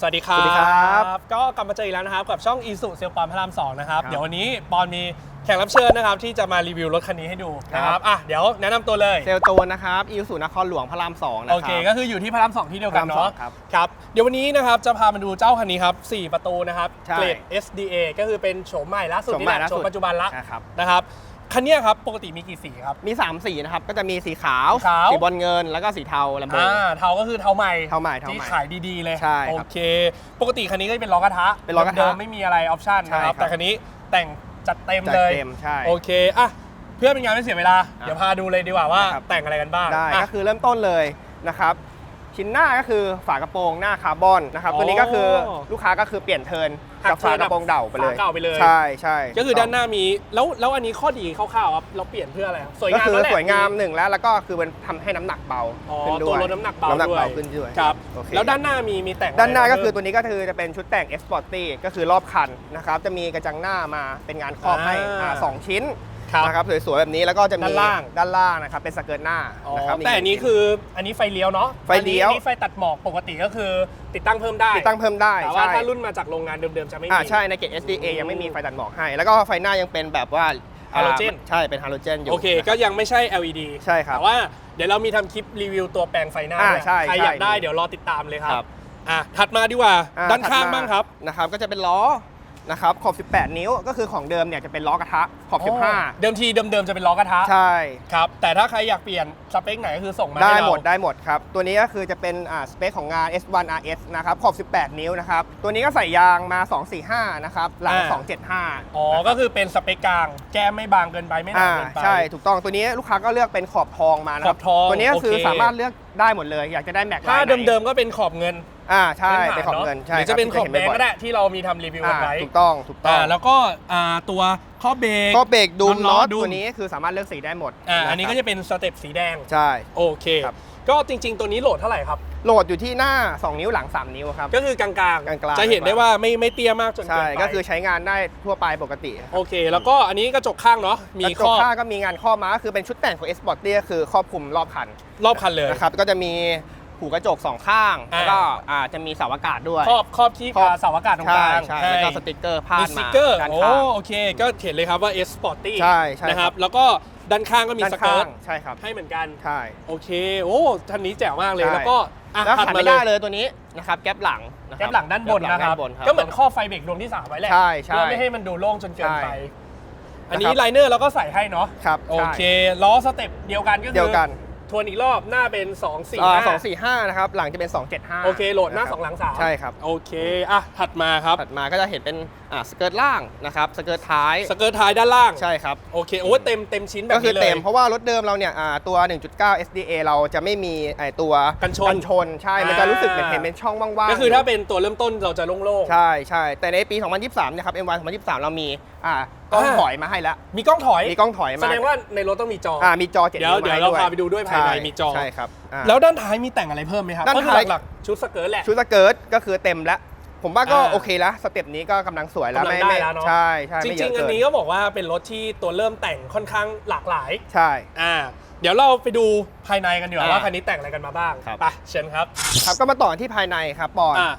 สวัสดีครับ สวัสดีครับก็กลับมาเจออีกแล้วนะครับกับช่องอีสุเซลปอนพระรามสองนะครับ ครับเดี๋ยววันนี้ปอนมีแขกรับเชิญนะครับที่จะมารีวิวรถคันนี้ให้ดูนะคครัรับบอะเดี๋ยวแนะนำตัวเลย เซลโตนนะครับอีสุนครหลวงพระรามสองนะคโอรับเค ก็คืออยู่ที่พระรามสองที่เดียวกันพระรามสอเนาะงครับครับ เดี๋ยววันนี้นะครับจะพามาดูเจ้าคันนี้ครับ 4 ประตูนะครับ ใช่ เกรด SDA ก็คือเป็นโฉมใหม่ล่าสุดโฉมนี่ใหแหม่ละล่าโฉสุมดปัจจุบันละนะครับ นะครับ คันเนี้ยครับปกติมีกี่สีครับ มี 3 สีนะครับ ก็จะมีสีขาวสีขาวสีบอลเงินแล้วก็สีเทาลำโพงอ่าเทาก็คือเทาใหม่เทาใหม่เทาที่ใหม่ ขายดีๆเลยใช่ครับโอเค ปกติคันนี้ก็จะเป็นล้อกระทะเป็นล้อกระทะเดิมๆไม่มีอะไรออปชั่นใช่นะครับครับ แต่คันนี้แต่งจัดเต็มจัดเลยเต็มใช่ โอเคอะเพื่อเป็นงานไม่เสียเวลาอะเดี๋ยวพาดูเลยดีกว่าว่าครับ แต่งอะไรกันบ้างได้อะ ก็คือเริ่มต้นเลยนะครับ ชิ้นหน้าก็คือฝากระโปรงหน้าคาร์บอนนะครับอ๋อตัวนี้ก็คือลูกค้าก็คือเปลี่ยนเทิร์นหักกับฝากระโปรงเดาไปเลยฝาเก่าไปเลย ใช่ใช่ก็คือด้านหน้ามีแล้วแล้วอันนี้ข้อดีคร่าวๆครับเราเปลี่ยนเพื่ออะไรครับสวยก็งามคือแล้วแหละสวยงามหนึ่งแล้วแล้วก็คือมันทำให้น้ำหนักเบาอ๋อขึ้นด้ตัววยลดน้ำหนักเบาน้ำหนักด้วยเบาขึ้นด้วยครับโอเคแล้วด้านหน้ามีมีแต่งด้านหน้าก็คือตัวตัวนี้ก็คือจะเป็นชุดแต่ง S Sporty ก็คือรอบคันนะครับจะมีกระจังหน้ามาเป็นงานครอบให้อ่าอ่าสองชิ้น ครับนะครับสวยๆแบบนี้แล้วก็จะมีด้านล่าง ด้านล่างนะครับเป็นสเกิร์ตหน้าอ๋อนะครับ แต่อันนี้คืออันนี้ไฟเลี้ยวเนาะไฟเลี้ยว อันนี้ไฟตัดหมอกปกติก็คือติดตั้งเพิ่มได้ติดตั้งเพิ่มได้แต่ว่าใช่ถ้ารุ่นมาจากโรงงานเดิมๆจะไม่มี อ่าใช่ในเกรด SDA ยังไม่มีไฟตัดหมอกให้ แล้วก็ไฟหน้ายังเป็นแบบว่าฮาโลเจนอ่าใช่เป็นฮาโลเจนอยู่โอเคก็ยังไม่ใช่ LED ใช่ครับแต่ว่าเดี๋ยวเรามีทำคลิปรีวิวตัวแปลงไฟหน้าอ่าด้วยใช่ใครอยากใช่ได้เดี๋ยวรอติดตามเลยครัครับบ อะถัดมาดีกว่าอ่ด้านข้างถัมบ้างครับ นะครับก็จะเป็นล้อนะครับขอบ 18 นิ้วก็คือของเดิมเนี่ยจะเป็นล้อกระทะข อบเดิมทีเดิมๆจะเป็นล้อกระทะ15ใช่ ครับ แต่ถ้าใครอยากเปลี่ยนสเปคไหนก็คือส่งมาได้ให้เรา หมดได้หมดครับ ตัวนี้ก็คือจะเป็นอ่าสเปคของงาน S1 RS นะครับขอบ 18 นิ้วนะครับ ตัวนี้ก็ใส่ยางมา 245 นะครับ หลัง275อ๋อ ก็คือเป็นสเปคกลาง แก้มไม่บางเกินไปไม่หนาอ่าเกินไป ใช่ถูกต้องตัวนี้ลูกค้าก็เลือกเป็นขอบทองมานะครัขอบทองตัวนี้ก็คือโอเค สามารถเลือกได้หมดเลย อยากจะได้แม็กถ้าลายไหนเดิมๆก็เป็นขอบเงินอ่าใช่พื้เป็นขอบเงินฐาใช่หรือจะเป็นขอบแดงที่ก็ได้ที่เรามีทำรีวิวอ่ากันไว้ ถูกต้องถูกต้องอ่าแล้วก็อ่าตัว ข้อเบรก ก็เบรกดูมน็น็ออตตดูมตัวนี้คือสามารถเลือกสีได้หมดอ่าะอันนี้ครับก็จะเป็นสเต็ปสีแดง ใช่ โอเค ครับ ก็จริง ๆ ตัวนี้โหลดเท่าไหร่ครับ โหลดอยู่ที่หน้า 2 นิ้วหลัง 3 นิ้วครับ ก็คือกลางกลางๆ จะเห็นได้ว่าไม่ไม่เตี้ยมากจนเกิใช่นไปก็คือใช้งานได้ทั่วไปปกติโอเค แล้วก็อันนี้กระจกข้างเนาะ มีกระจข้กอข้างก็มีงานครอบมาก็คือเป็นชุดแต่งของ S Sport ก็คือครอบคลุมรอบคันรอบคันเลย นะครับก็จะมี หูกระจกสองข้างอ่าแล้วก็อ่าจะมีเสาอากาศด้วย ครอบครอบที่ครอบอ่าเสาอากาศตรงกใช่ลางใช่ให้แล้วก็สติกเกอร์พามีดสติมากเกอร์ด้านโอ้ข้าง โอเค ก็เห็นเลยครับว่า S Sporty ใช่ใช่นะคครัรับบแล้วก็ด้านข้างก็มีด้านสเกิข้าร์ตงใช่ครับให้เหมือนกัน ใช่ โอเค โอ้ท่านนี้แจ๋วมากเลย ใช่ แล้วก็อะแล้วถัดขาดมาไม่เลได้ยเลยตัวนี้นะครับแก๊ปหลังนะคแก้รับมหลังด้านบนแก๊ปหลังนะครับด้านบนครับก็เหมือนข้อไฟเบรกดวงที่สามไว้แหละ ใช่ใช่เพื่อไม่ให้มันดูโล่งจนเกินไป ใช่อันนี้นะครับ ไลเนอร์เราก็ใส่ให้เนาะ ครับโอใช่เค ล้อสเต็ปเดียวกันก็คือเดียวกันท วนอีกรอบหน้าเป็น2 4อ่า5สองสี่ห้านะครับ หลังจะเป็น275โอเคโหลดหน้าะครับ2หลัง3ใช่ครับ โอเค อะ ถัดมาครับ ถัดมาก็จะเห็นเป็น อ่าสเกิร์ตล่างนะครับสเกิร์ตท้ายสเกิร์ตท้ายด้านล่างใช่ครับโอเคโอ้เต็มเต็มชิ้นแบบก็คือนี้เลยเต็มเพราะว่ารถเดิมเราเนี่ยอ่าตัว 1.9 SDA เราจะไม่มีไอตัวกันชนกันชนใช่มันจะรู้สึกเหมือนอ่าเห็นเป็นช่องว่างๆก็คือถ้าเป็นตัวเริ่มต้นเราจะโล่งใช่ใช่แต่ในปี 2023เนะครับ M1 2023 เรามีอ่ากล้องอ่าถอยมาให้แล้วๆมีกล้องถอย มีกล้องถอยมา แสดงว่าในรถต้องมีจอออ่า มีจอ7เดี๋ยวนิ้วมาเดี๋ยวให้เราพาไปดูด้วยภายในช่มีจอ ใช่ครับอ่าแล้วด้านท้ายมีแต่งอะไรเพิ่มไหมครับ ด้านก็คือท้ายหลักๆชุดสเกิร์ตแหละ ชุดสเกิร์ตก็คือเต็มแล้ว ผมว่าก็อ่า โอเคแล้วสเต็ปนี้ก็กำลังสวยแล้วกำลังไม่ได้ไม่แล้วเนอะ ใช่ใช่จไม่เยริอะงๆอันเกินนี้ก็บอกว่าเป็นรถที่ตัวเริ่มแต่งค่อนข้างหลากหลาย ใช่ อ่า เดี๋ยวเราไปดูภายในกันดีกว่าอ่าว่าคันนี้แต่งอะไรกันมาบ้างครับ ไปเชิญครับครับก็มาต่อที่ภายในครับปอนอ่า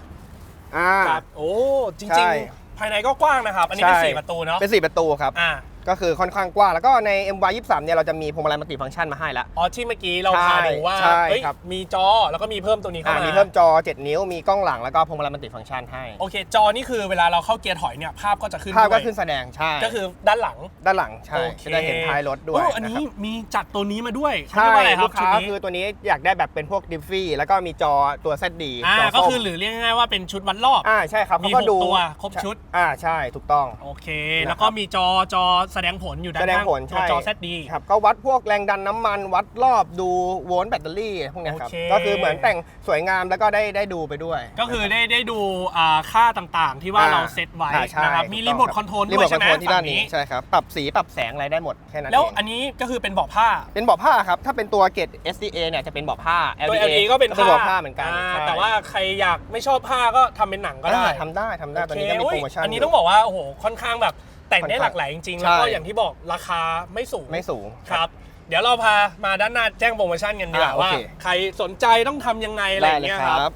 อ่า ครับโอ้จใช่ ริง ๆ ภายในก็กว้างนะครับ อันนี้เป็นใช่สี่ประตูเนาะเป็น4ประตูครับ อ่า ก็คือค่อนข้างกว้างแล้วก็ใน MY 23 เนี่ยเราจะมีพวงมาลัยมัลติฟังก์ชันมาให้แล้วอ๋อที่เมื่อกี้เราใช่พาดูว่าใช่เฮ้ยครับ มีจอแล้วก็มีเพิ่มตัวนี้เข้าอ่ามามีเพิ่มจอ 7 นิ้วมีกล้องหลังแล้วก็พวงมาลัยมัลติฟังก์ชันให้โอเค จอนี่คือเวลาเราเข้าเกียร์ถอยเนี่ยภาพก็จะขึ้นภาพก็ด้วยขึ้นแสดงใช่ก็คือด้านหลังด้านหลังใช่โอเคจะได้เห็นท้ายรถด้วยโอ้อันนี้ะครับมีจัดตัวนี้มาด้วยใช่เรียกว่าอะไรครัลูบกชุดค้านี้คือตัวนี้อยากได้แบบเป็นพวกดิฟฟี่แล้วก็มีจอตัว ZD อ่าจก็ส้มคือหรือเรียกง่ายๆว่าเป็นชุดวัดรอบ อ่าใช่ครับมีเขาก็หกดูตัวครบชุด อ่าใช่ถูกต้อง โอเคนะครับแล้วก็มีจอจอแสดงผลอยู่ด้านแสดงข้างผลตัวใช่จอ ZD ครับก็วัดพวกแรงดันน้ำมันวัดรอบดูโวลต์แบตเตอรี่พวกเนี้ยครับโอเค ก็คือเหมือนแต่งสวยงามแล้วก็ได้ได้ดูไปด้วย ก็คือได้ได้ดูอ่าค่าต่างๆ ที่ว่าอ่เราเซตไว้อ่าใช่นะครับถูกมีต้รีองโมทคอนโทรลรีด้โมวยทคใช่อนไหมโทรลที่ด้านฝั่งนี้ใช่ครับ ปรับสีปรับแสงอะไรได้หมดแค่นั้นแล้วเองอันนี้ก็คือเป็นเบาะผ้า เป็นเบาะผ้าครับ ถ้าเป็นตัวเกรด SDA เนี่ยจะเป็นเบาะผ้า ตัว LDA LE ก็เป็นเบาะผ้าเหมือนกันอ่าใช่แต่ว่าใครอยากไม่ชอบผ้าก็ทำเป็นหนังก็ได้อ่าทำได้ทำได้ตอนนี้ก็มีโอโปเครโมชั่นอันนี้ยู่ต้องบอกว่าโอ้โหค่อนข้างแบบ แต่งได้ค่อนข้างหลากหลายจริงๆใช่แล้วก็อย่างที่บอกราคาไม่สูงไม่สูงครับ เดี๋ยวเราพามาด้านหน้าแจ้งโปรโมชั่นกันดีกว่าอ่าโอว่าเคใครสนใจต้องทำยังไงอะไรได้อย่างเลยเงี้ยคครัรับบ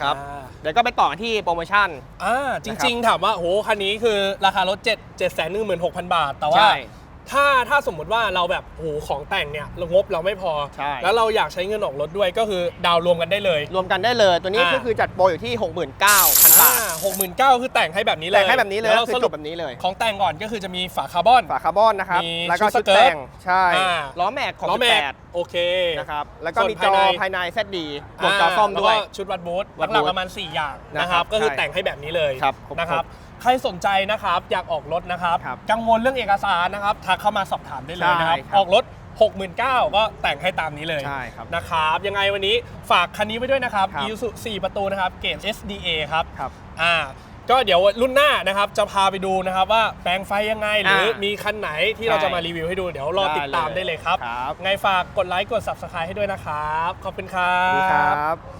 ครับอ่าเดี๋ยวก็ไปต่อกันที่โปรโมชั่นอ่าจริง ๆ ถามว่าโหคันนี้คือราคารถ7 7 1 6 0 0 0 บาท แต่ว่าใช่ ถ้าถ้าสมมุติว่าเราแบบโหของแต่งเนี่ยเรางบเราไม่พอ ใช่ แล้วเราอยากใช้เงินออกรถด้วยก็คือดาวน์รวมกันได้เลย รวมกันได้เลยตัวนี้อ่า ก็คือจัดโปรอยู่ที่ 69,000 บาทหกหมื่นเก้าคือแต่งให้แบบนี้เลยแต่งให้แบบนี้เลยดี๋วก็คือสจรุบแบบนี้เลยของแต่งก่อนก็คือจะมีฝาคาร์บอน ฝาคาร์บอนนะครับ มีแล้วก็ชุชุดดสเกิร์ตแต่งใช่อ่า ล้อแม็กของล้อแม็ก18โอเคนะครับแล้วก็ส่วนมีจอภายใน ภายใน ZD บวกจอซ่อมแล้วด้วยก็ชุดวัดบูธวัดหลักบูธๆประมาณ 4 อย่างนะครับนะครับก็คือใช่แต่งให้แบบนี้เลยครับครบนะครับ ใครสนใจนะครับ อยากออกรถนะครับ ครับกังวลเรื่องเอกสารนะครับทักเข้ามาสอบถามได้เลยนะครับ ใช่ครับ ออกรถ 69,000ก็แต่งให้ตามนี้เลยใช่ครับ นะครับ ยังไงวันนี้ฝากคันนี้ไว้ด้วยนะครับ ครับ Isuzu 4ประตูนะครับเกรด SDA ครับ ครับ อ่าก็เดี๋ยวรุ่นหน้านะครับจะพาไปดูนะครับว่าแปลงไฟยังไง หรืออ่ามีมีคันไหนที่เราใช่ จะมารีวิวให้ดูเดี๋ยวรอติดตามได้เลยครับ ครับไงฝากกดไลค์กด Subscribe ให้ด้วยนะครับ ขอบคุณครัดีคบรับ